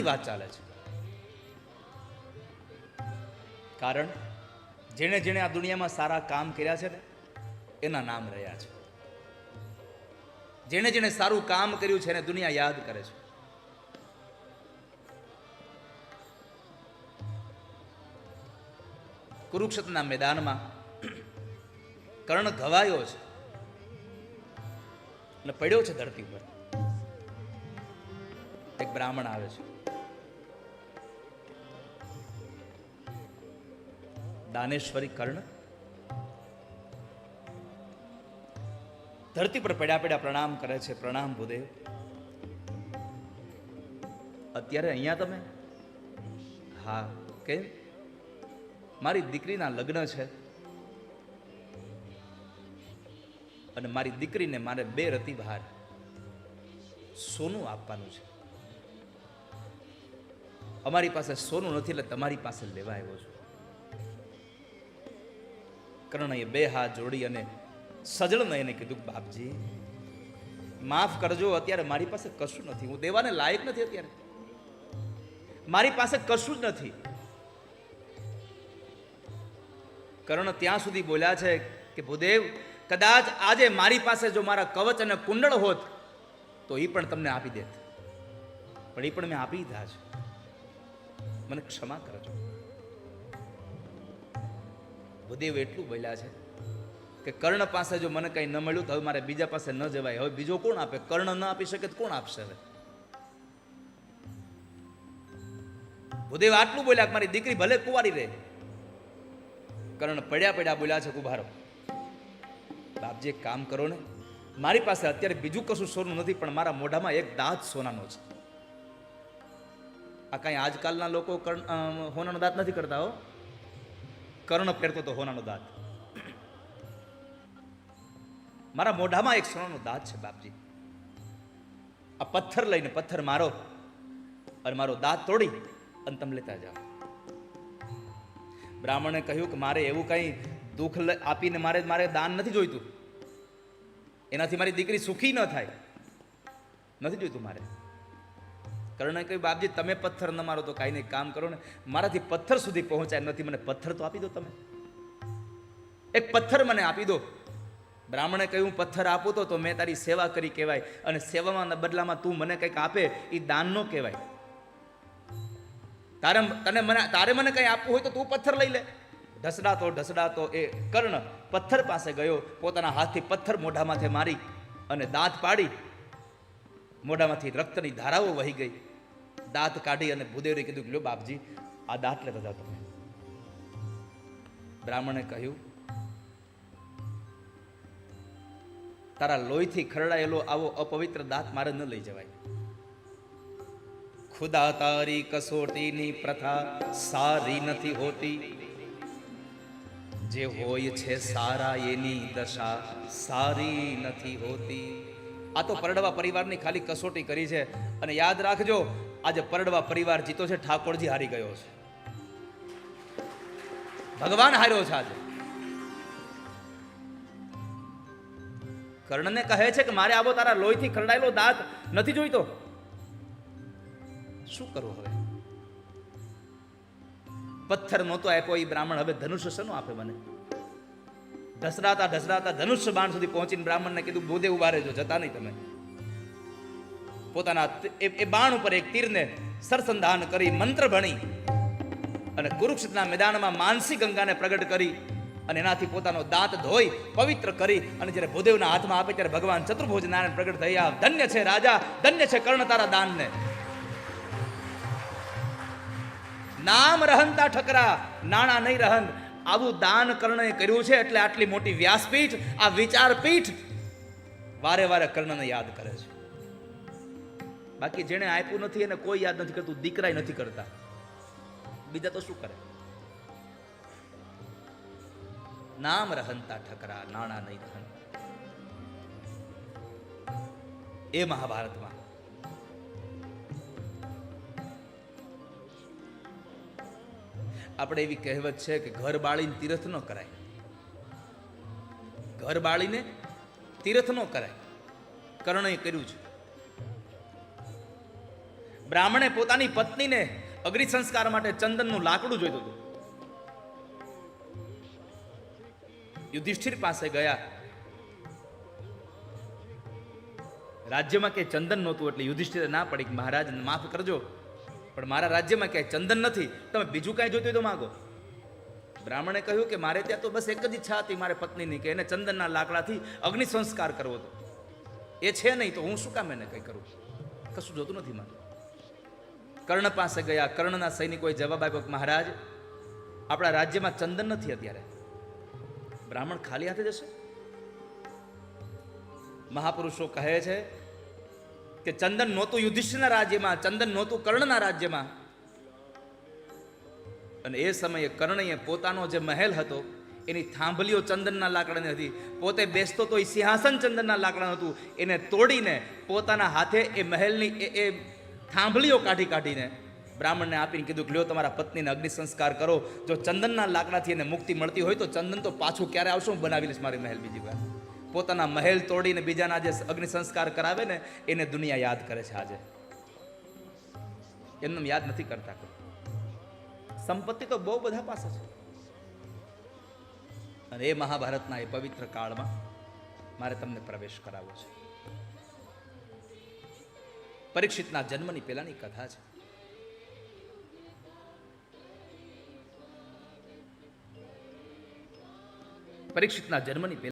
કર્ણની વાત ચાલે છે. કારણ જેણે જેણે આ દુનિયામાં સારા કામ કર્યા છે ને, એના નામ રહ્યા છે. જેણે જેણે સારું કામ કર્યું છે એને દુનિયા યાદ કરે છે. કુરુક્ષેત્રના મેદાનમાં કર્ણ ઘવાયો છે. અને પડ્યો છે ધરતી પર એક બ્રાહ્મણ આવે છે. દાનેશ્વરી કર્ણ. ધરતી પર પડ્યા પડ્યા પ્રણામ કરે છે, પ્રણામ ભૂદેવ. અત્યારે અહીંયા તમે? હા, કેમ? મારી દીકરીના લગ્ન છે. અને મારી દીકરીને મારે બે રતી બહાર સોનું આપવાનું છે. અમારી પાસે સોનું નથી એટલે તમારી પાસે લેવા આવ્યો છું. કર્ણએ બે હાથ જોડી અને સજળને એને કીધું, બાપજી, માફ કરજો, અત્યારે મારી પાસે કશું નથી. હું દેવાને લાયક નથી અત્યારે. મારી પાસે કશું જ નથી. કર્ણ ત્યાં સુધી બોલ્યા છે કે, ભૂદેવ, કદાચ આજે મારી પાસે જો મારા કવચ અને કુંડળ હોત, તો એ પણ તમને આપી દેત. પણ એ પણ મેં આપી દીધા છે. મને ક્ષમા કરજો. ભૂદેવ એટલું બોલ્યા છે કે કર્ણ પાસે જો મને કંઈ ન મળ્યું તો હવે મારે બીજા પાસે ન જવાય. હવે બીજો કોણ આપે? કર્ણ ન આપી શકે તો કોણ આપશે હવે? ભૂદેવ આટલું બોલ્યા કે મારી દીકરી ભલે કુંવારી રહે. કર્ણ પડ્યા પડ્યા બોલ્યા છે, કુભારો, બાપજી, એક કામ કરો ને. મારી પાસે અત્યારે બીજું કશું સોનું નથી, પણ મારા મોઢામાં એક દાંત સોનાનો છે. આ કાંઈ આજકાલના લોકો કર્ણ હોનાનો દાંત નથી કરતા હો. કર્ણ પહેરતો તો હોનાનો દાંત. મારા મોઢામાં એક સોનાનો દાંત છે બાપજી. આ પથ્થર લઈને પથ્થર મારો અને મારો દાંત તોડી અને તમે લેતા જાઓ. બ્રાહ્મણે કહ્યું કે મારે એવું કંઈ દુઃખ આપીને મારે મારે દાન નથી જોઈતું. એનાથી મારી દીકરી સુખી ન થાય. નથી જોઈતું મારે. કર્ણે કહ્યું બાપજી, તમે પથ્થર ન મારો તો કાંઈ નહીં કામ કરો ને. મારાથી પથ્થર સુધી પહોંચાય નથી, મને પથ્થર તો આપી દો તમે. એક પથ્થર મને આપી દો. બ્રાહ્મણે કહ્યું પથ્થર આપો તો તો મેં તારી સેવા કરી, કહેવાય. અને સેવામાં બદલામાં તું મને કંઈક આપે એ દાન નો કહેવાય. તારે તને મને, તારે મને કંઈ આપવું હોય તો તું પથ્થર લઈ લે. ઢસડાતો ઢસડાતો એ કર્ણ પથ્થર પાસે ગયો, પોતાના હાથથી પથ્થર મોઢામાંથી મારી અને દાંત પાડી. મોઢામાંથી રક્તની ધારાઓ વહી ગઈ. દાંત કાઢી અને ભૂદેવરે કીધું કે લ્યો બાપજી, આ દાંત લેતા જાઓ તમે. બ્રાહ્મણે કહ્યું, તારા લોહીથી ખરડાયેલો આવો અપવિત્ર દાંત મારે ન લઈ જવાય. ખુદા તારી કસોટીની પ્રથા સારી નથી હોતી. જે હોય છે સારા એની દશા સારી નથી હોતી. આ તો પરડવા પરિવારની ખાલી કસોટી કરી છે. અને યાદ રાખજો આજે પરડવા પરિવાર જીતો છે, ઠાકોરજી હારી ગયો છે. ભગવાન હાર્યો છે આજે. કર્ણને કહે છે કે મારે આવો તારા લોહીથી ખરડાયેલો દાંત નથી જોઈતો. શું કરવું હવે? પથ્થર નહોતો આપ્યો એ બ્રાહ્મણ હવે ધનુષ્ય શેનું આપે મને? ઢસડાતા ઢસડાતા ધનુષ્ય બાણ સુધી પહોંચીને બ્રાહ્મણને કીધું બોધે ઊભા રહેજો, જતા નહીં તમે. પોતાના એ બાણ ઉપર એક તીરને સરસંધાન કરી, મંત્ર ભણી અને કુરુક્ષેત્રના મેદાનમાં માનસી ગંગાને પ્રગટ કરી અને એનાથી પોતાનો દાંત ધોઈ, પવિત્ર કરી અને જ્યારે ભૂદેવના હાથમાં આપે ત્યારે ભગવાન ચતુર્ભુજ નારાયણ પ્રગટ થયા ધન્ય છે રાજા, ધન્ય છે કર્ણ તારા દાનને. નામ રહંતા ઠકરા, નાણા નહીં રહન આવું દાન કર્ણએ કર્યું છે એટલે આટલી મોટી વ્યાસપીઠ, આ વિચારપીઠ વારે વારે કર્ણને યાદ કરે છે. બાકી જેણે આપ્યું નથી એને કોઈ યાદ નથી કરતું, દીકરાય નથી કરતા. બીજા તો શું કરે? નામ રહંતા ઠકરા, નાણા નહીં રહન એ મહાભારતમાં. આપણે એવી કહેવત છે કે ઘર બાળીને તીર્થ ન કરાય. ઘર બાળીને તીર્થ ન કરાય. કર્ણએ કર્યું છે. બ્રાહ્મણે પોતાની પત્નીને અગ્નિ સંસ્કાર માટે ચંદનનું લાકડું જોઈતું હતું. યુધિષ્ઠિર પાસે ગયા. રાજ્યમાં કે ચંદન નહોતું એટલે યુધિષ્ઠિર ના પડી કે મહારાજ માફ કરજો, પણ મારા રાજ્યમાં ક્યાંય ચંદન નથી. તમે બીજું કાંઈ જોઈતું તો માગો. બ્રાહ્મણે કહ્યું કે મારે ત્યાં તો બસ એક જ ઈચ્છા હતી મારે પત્નીની કે એને ચંદનના લાકડાથી અગ્નિ સંસ્કાર કરવો હતો. એ છે નહીં તો હું શું કામ એને કંઈ કરું? કશું જોતું નથી મારે. કર્ણ પાસે ગયા. કર્ણના સૈનિકોએ જવાબ આપ્યો મહારાજ, આપણા રાજ્યમાં ચંદન નથી અત્યારે. બ્રાહ્મણ ખાલી હાથે જશે? મહાપુરુષો કહે છે કે ચંદન નહોતું યુધિષ્ઠિરના રાજ્યમાં, ચંદન નહોતું કર્ણના રાજ્યમાં. અને એ સમયે કર્ણએ પોતાનો જે મહેલ હતો, એની થાંભલીઓ ચંદનના લાકડાની હતી. પોતે બેસતો તો એ સિંહાસન ચંદનના લાકડાનું હતું. એને તોડીને પોતાના હાથે એ મહેલની એ થાંભલીઓ કાઢી કાઢીને બ્રાહ્મણને આપીને કીધું કે લ્યો તમારા પત્નીને અગ્નિ સંસ્કાર કરો. જો ચંદનના લાકડાથી એને મુક્તિ મળતી હોય તો ચંદન તો પાછું ક્યારે આવશે? હું બનાવી લઈશ મારી મહેલ બીજી વાર. પોતાના મહેલ તોડીને બીજાના જે અગ્નિ સંસ્કાર કરાવે ને, એને દુનિયા યાદ કરે છે આજે. એમને યાદ નથી કરતા સંપત્તિ તો બહુ બધા પાસે છે. અને એ મહાભારતના એ પવિત્ર કાળમાં મારે તમને પ્રવેશ કરાવવો છે. પરીક્ષિતના જન્મની પહેલાંની કથા છે. પરીક્ષિતના જન્મની